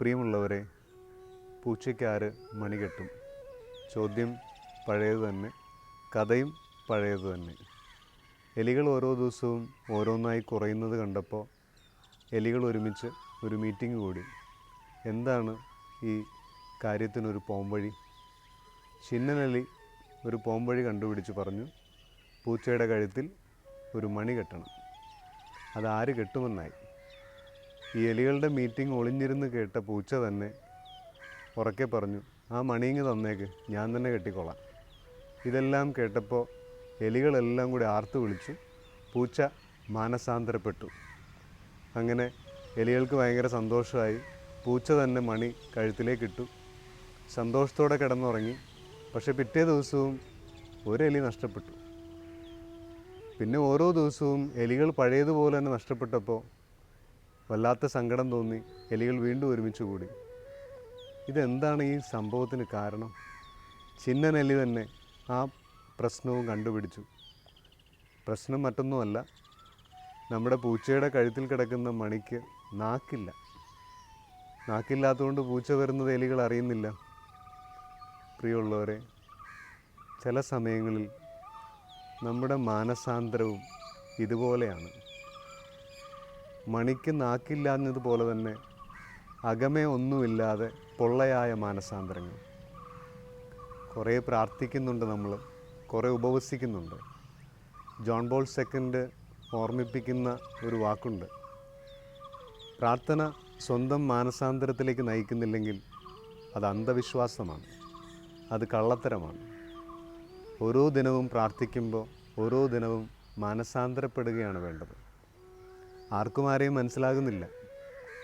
പ്രിയമുള്ളവരെ പൂച്ചയ്ക്കാര് മണികെട്ടും ചോദ്യം പഴയത് തന്നെ കഥയും പഴയത് തന്നെ. എലികൾ ഓരോ ദിവസവും ഓരോന്നായി കുറയുന്നത് കണ്ടപ്പോൾ എലികൾ ഒരുമിച്ച് ഒരു മീറ്റിംഗ് കൂടി. എന്താണ് ഈ കാര്യത്തിനൊരു പോംവഴി? ചിന്നനലി ഒരു പോംവഴി കണ്ടുപിടിച്ച് പറഞ്ഞു പൂച്ചയുടെ കഴുത്തിൽ ഒരു മണി കെട്ടണം. അത് ആര് കെട്ടുമെന്നായി. ഈ എലികളുടെ മീറ്റിംഗ് ഒളിഞ്ഞിരുന്ന് കേട്ട പൂച്ച തന്നെ ഉറക്കെ പറഞ്ഞു ആ മണിങ്ങ് തന്നേക്ക് ഞാൻ തന്നെ കെട്ടിക്കോളാം. ഇതെല്ലാം കേട്ടപ്പോൾ എലികളെല്ലാം കൂടി ആർത്തു വിളിച്ചു. പൂച്ച മാനസാന്തരപ്പെട്ടു. അങ്ങനെ എലികൾക്ക് ഭയങ്കര സന്തോഷമായി. പൂച്ച തന്നെ മണി കഴുത്തിലേക്ക് ഇട്ടു സന്തോഷത്തോടെ കിടന്നുറങ്ങി. പക്ഷെ പിറ്റേ ദിവസവും ഒരു എലി നഷ്ടപ്പെട്ടു. പിന്നെ ഓരോ ദിവസവും എലികൾ പഴയതുപോലെ തന്നെ നഷ്ടപ്പെട്ടപ്പോൾ വല്ലാത്ത സങ്കടം തോന്നി. എലികൾ വീണ്ടും ഒരുമിച്ച് കൂടി. ഇതെന്താണ് ഈ സംഭവത്തിന് കാരണം? ചിന്നനെലി തന്നെ ആ പ്രശ്നവും കണ്ടുപിടിച്ചു. പ്രശ്നം മറ്റൊന്നുമല്ല നമ്മുടെ പൂച്ചയുടെ കഴുത്തിൽ കിടക്കുന്ന മണിക്ക് നാക്കില്ല. നാക്കില്ലാത്തതുകൊണ്ട് പൂച്ച വരുന്നത് എലികൾ അറിയുന്നില്ല. പ്രിയമുള്ളവരെ ചില സമയങ്ങളിൽ നമ്മുടെ മാനസാന്തരവും ഇതുപോലെയാണ്. മണിക്ക് നാക്കില്ലാഞ്ഞതുപോലെ തന്നെ അകമേ ഒന്നുമില്ലാതെ പൊള്ളയായ മാനസാന്തരങ്ങൾ. കുറേ പ്രാർത്ഥിക്കുന്നുണ്ട് നമ്മൾ കുറേ ഉപവസിക്കുന്നുണ്ട്. ജോൺ ബോൾ സെക്കൻഡ് ഓർമ്മിപ്പിക്കുന്ന ഒരു വാക്കുണ്ട്. പ്രാർത്ഥന സ്വന്തം മാനസാന്തരത്തിലേക്ക് നയിക്കുന്നില്ലെങ്കിൽ അത് അന്ധവിശ്വാസമാണ് അത് കള്ളത്തരമാണ്. ഓരോ ദിനവും പ്രാർത്ഥിക്കുമ്പോൾ ഓരോ ദിനവും മാനസാന്തരപ്പെടുകയാണ് വേണ്ടത്. ആർക്കും ആരെയും മനസ്സിലാകുന്നില്ല.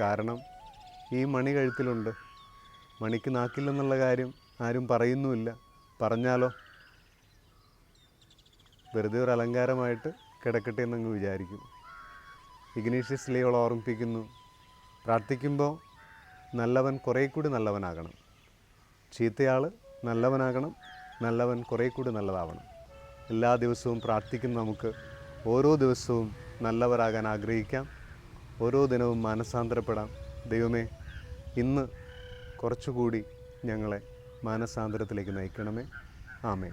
കാരണം ഈ മണി കഴുത്തിലുണ്ട്. മണിക്ക് നാക്കില്ലെന്നുള്ള കാര്യം ആരും പറയുന്നുമില്ല. പറഞ്ഞാലോ? വെറുതെ ഒരു അലങ്കാരമായിട്ട് കിടക്കട്ടെ എന്നങ്ങ് വിചാരിക്കും. ഇഗ്നീഷ്യസ് ലിയോൾ ഓർമ്മിപ്പിക്കുന്നു. പ്രാർത്ഥിക്കുമ്പോൾ നല്ലവൻ കുറേ കൂടി നല്ലവനാകണം. ചീത്തയാൾ നല്ലവനാകണം നല്ലവൻ കുറേ കൂടി നല്ലതാവണം. എല്ലാ ദിവസവും പ്രാർത്ഥിക്കുന്ന നമുക്ക്. ഓരോ ദിവസവും നല്ലവരാകാൻ ആഗ്രഹിക്കാം. ഓരോ ദിനവും മാനസാന്തരപ്പെടാം. ദൈവമേ ഇന്ന് കുറച്ചുകൂടി ഞങ്ങളെ മാനസാന്തരത്തിലേക്ക് നയിക്കണമേ. ആമേ